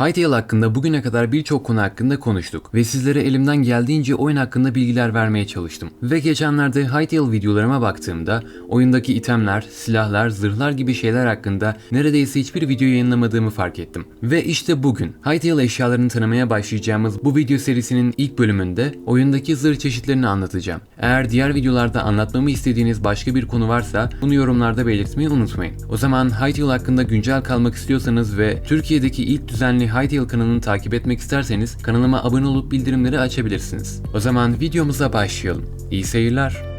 Hytale hakkında bugüne kadar birçok konu hakkında konuştuk ve sizlere elimden geldiğince oyun hakkında bilgiler vermeye çalıştım. Ve geçenlerde Hytale videolarıma baktığımda oyundaki itemler, silahlar, zırhlar gibi şeyler hakkında neredeyse hiçbir video yayınlamadığımı fark ettim. Ve işte bugün Hytale eşyalarını tanımaya başlayacağımız bu video serisinin ilk bölümünde oyundaki zırh çeşitlerini anlatacağım. Eğer diğer videolarda anlatmamı istediğiniz başka bir konu varsa bunu yorumlarda belirtmeyi unutmayın. O zaman Hytale hakkında güncel kalmak istiyorsanız ve Türkiye'deki ilk düzenli Hytale kanalını takip etmek isterseniz kanalıma abone olup bildirimleri açabilirsiniz. O zaman videomuza başlayalım. İyi seyirler.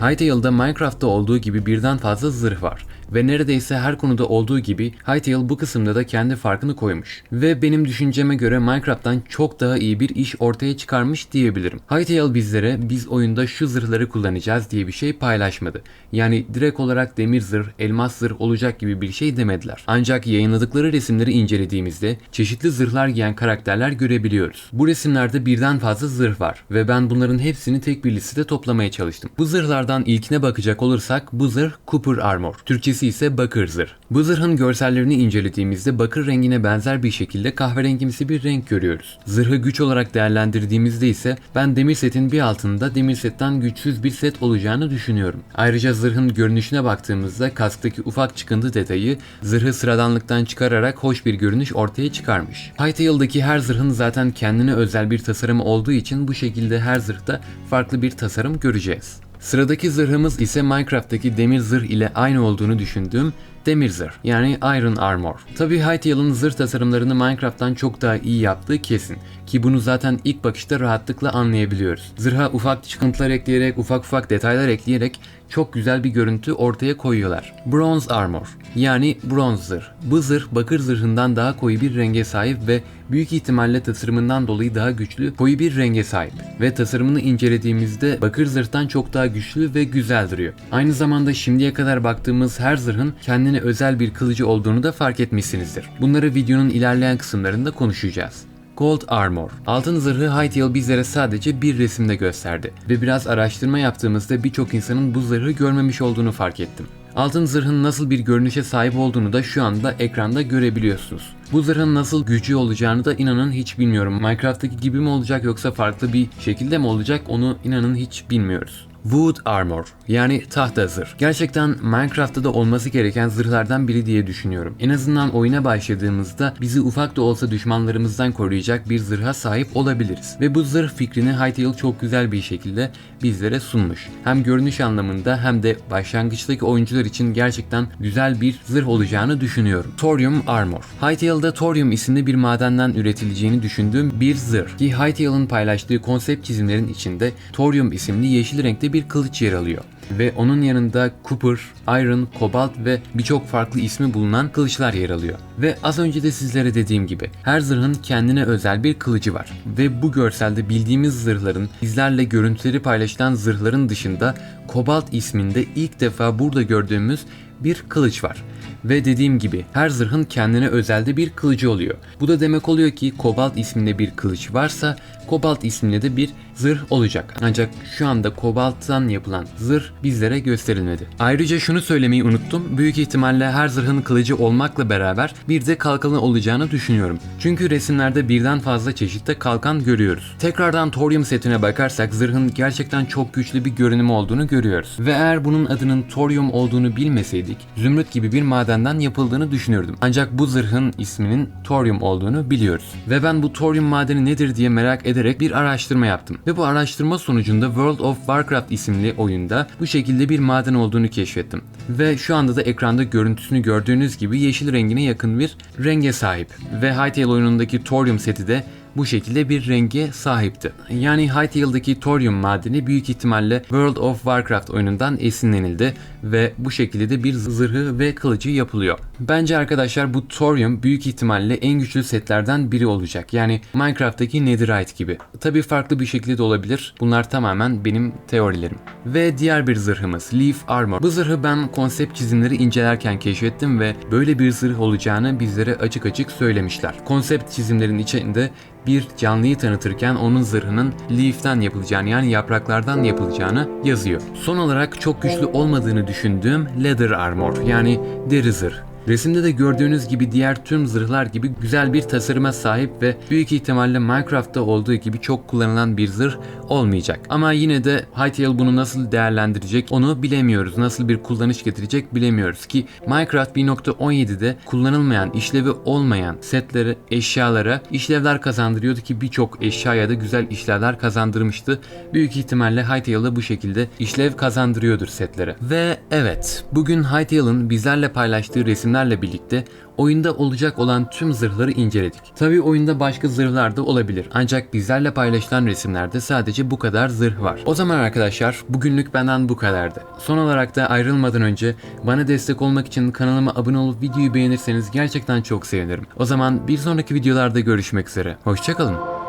Hytale'da Minecraft'ta olduğu gibi birden fazla zırh var ve neredeyse her konuda olduğu gibi Hytale bu kısımda da kendi farkını koymuş. Ve benim düşünceme göre Minecraft'tan çok daha iyi bir iş ortaya çıkarmış diyebilirim. Hytale bizlere biz oyunda şu zırhları kullanacağız diye bir şey paylaşmadı. Yani direkt olarak demir zırh, elmas zırh olacak gibi bir şey demediler. Ancak yayınladıkları resimleri incelediğimizde çeşitli zırhlar giyen karakterler görebiliyoruz. Bu resimlerde birden fazla zırh var ve ben bunların hepsini tek bir listede toplamaya çalıştım. Bu zırhlardan ilkine bakacak olursak bu zırh Cooper Armor. Türkçesi ise bakır zırh. Bu zırhın görsellerini incelediğimizde bakır rengine benzer bir şekilde kahverengimsi bir renk görüyoruz. Zırhı güç olarak değerlendirdiğimizde ise ben demir setin bir altında demir setten güçsüz bir set olacağını düşünüyorum. Ayrıca zırhın görünüşüne baktığımızda kasktaki ufak çıkıntı detayı zırhı sıradanlıktan çıkararak hoş bir görünüş ortaya çıkarmış. Hytale'daki her zırhın zaten kendine özel bir tasarımı olduğu için bu şekilde her zırhta farklı bir tasarım göreceğiz. Sıradaki zırhımız ise Minecraft'taki demir zırh ile aynı olduğunu düşündüğüm demir zırh yani Iron Armor. Tabi Hytale'ın zırh tasarımlarını Minecraft'tan çok daha iyi yaptığı kesin ki bunu zaten ilk bakışta rahatlıkla anlayabiliyoruz. Zırha ufak çıkıntılar ekleyerek, ufak ufak detaylar ekleyerek çok güzel bir görüntü ortaya koyuyorlar. Bronze Armor yani bronz zırh. Bu zırh bakır zırhından daha koyu bir renge sahip ve büyük ihtimalle tasarımından dolayı daha güçlü koyu bir renge sahip. Ve tasarımını incelediğimizde bakır zırhtan çok daha güçlü ve güzel duruyor. Aynı zamanda şimdiye kadar baktığımız her zırhın kendine özel bir kılıcı olduğunu da fark etmişsinizdir. Bunları videonun ilerleyen kısımlarında konuşacağız. Gold Armor. Altın zırhı Hytale bizlere sadece bir resimde gösterdi ve biraz araştırma yaptığımızda birçok insanın bu zırhı görmemiş olduğunu fark ettim. Altın zırhın nasıl bir görünüşe sahip olduğunu da şu anda ekranda görebiliyorsunuz. Bu zırhın nasıl gücü olacağını da inanın hiç bilmiyorum. Minecraft'taki gibi mi olacak yoksa farklı bir şekilde mi olacak onu inanın hiç bilmiyoruz. Wood Armor yani tahta zırh. Gerçekten Minecraft'ta da olması gereken zırhlardan biri diye düşünüyorum. En azından oyuna başladığımızda bizi ufak da olsa düşmanlarımızdan koruyacak bir zırha sahip olabiliriz. Ve bu zırh fikrini Hytale çok güzel bir şekilde bizlere sunmuş. Hem görünüş anlamında hem de başlangıçtaki oyuncular için gerçekten güzel bir zırh olacağını düşünüyorum. Thorium Armor. Hytale'da Thorium isimli bir madenden üretileceğini düşündüğüm bir zırh. Ki Hytale'ın paylaştığı konsept çizimlerin içinde Thorium isimli yeşil renkte bir kılıç yer alıyor ve onun yanında Cooper, Iron, Cobalt ve birçok farklı ismi bulunan kılıçlar yer alıyor. Ve az önce de sizlere dediğim gibi her zırhın kendine özel bir kılıcı var. Ve bu görselde bildiğimiz zırhların bizlerle görüntüleri paylaşılan zırhların dışında Cobalt isminde ilk defa burada gördüğümüz bir kılıç var. Ve dediğim gibi her zırhın kendine özelde bir kılıcı oluyor. Bu da demek oluyor ki Kobalt isminde bir kılıç varsa Kobalt isminde de bir zırh olacak. Ancak şu anda Kobalt'tan yapılan zırh bizlere gösterilmedi. Ayrıca şunu söylemeyi unuttum. Büyük ihtimalle her zırhın kılıcı olmakla beraber bir de kalkanı olacağını düşünüyorum. Çünkü resimlerde birden fazla çeşitte kalkan görüyoruz. Tekrardan Thorium setine bakarsak zırhın gerçekten çok güçlü bir görünümü olduğunu görüyoruz. Ve eğer bunun adının Thorium olduğunu bilmeseydik, zümrüt gibi bir madenden yapıldığını düşünürdüm. Ancak bu zırhın isminin Thorium olduğunu biliyoruz. Ve ben bu Thorium madeni nedir diye merak ederek bir araştırma yaptım. Ve bu araştırma sonucunda World of Warcraft isimli oyunda bu şekilde bir maden olduğunu keşfettim. Ve şu anda da ekranda görüntüsünü gördüğünüz gibi yeşil rengine yakın bir renge sahip. Ve Hytale oyunundaki Thorium seti de bu şekilde bir renge sahipti. Yani Hytale'daki Thorium madeni büyük ihtimalle World of Warcraft oyunundan esinlenildi ve bu şekilde de bir zırhı ve kılıcı yapılıyor. Bence arkadaşlar bu Thorium büyük ihtimalle en güçlü setlerden biri olacak. Yani Minecraft'taki Netherite gibi. Tabii farklı bir şekilde de olabilir. Bunlar tamamen benim teorilerim. Ve diğer bir zırhımız Leaf Armor. Bu zırhı ben konsept çizimleri incelerken keşfettim ve böyle bir zırh olacağını bizlere açık açık söylemişler. Konsept çizimlerin içinde bir canlıyı tanıtırken onun zırhının leaf'ten yapılacağını yani yapraklardan yapılacağını yazıyor. Son olarak çok güçlü olmadığını düşündüğüm leather armor yani deri zırh. Resimde de gördüğünüz gibi diğer tüm zırhlar gibi güzel bir tasarıma sahip ve büyük ihtimalle Minecraft'ta olduğu gibi çok kullanılan bir zırh olmayacak. Ama yine de Hytale bunu nasıl değerlendirecek onu bilemiyoruz. Nasıl bir kullanış getirecek bilemiyoruz ki Minecraft 1.17'de kullanılmayan, işlevi olmayan setlere, eşyalara işlevler kazandırıyordu ki birçok eşyaya da güzel işlevler kazandırmıştı. Büyük ihtimalle Hytale da bu şekilde işlev kazandırıyordur setlere. Ve evet, bugün Hytale'ın bizlerle paylaştığı resimlerle birlikte oyunda olacak olan tüm zırhları inceledik. Tabi oyunda başka zırhlar da olabilir ancak bizlerle paylaşılan resimlerde sadece bu kadar zırh var. O zaman arkadaşlar bugünlük benden bu kadardı. Son olarak da ayrılmadan önce bana destek olmak için kanalıma abone olup videoyu beğenirseniz gerçekten çok sevinirim. O zaman bir sonraki videolarda görüşmek üzere. Hoşçakalın.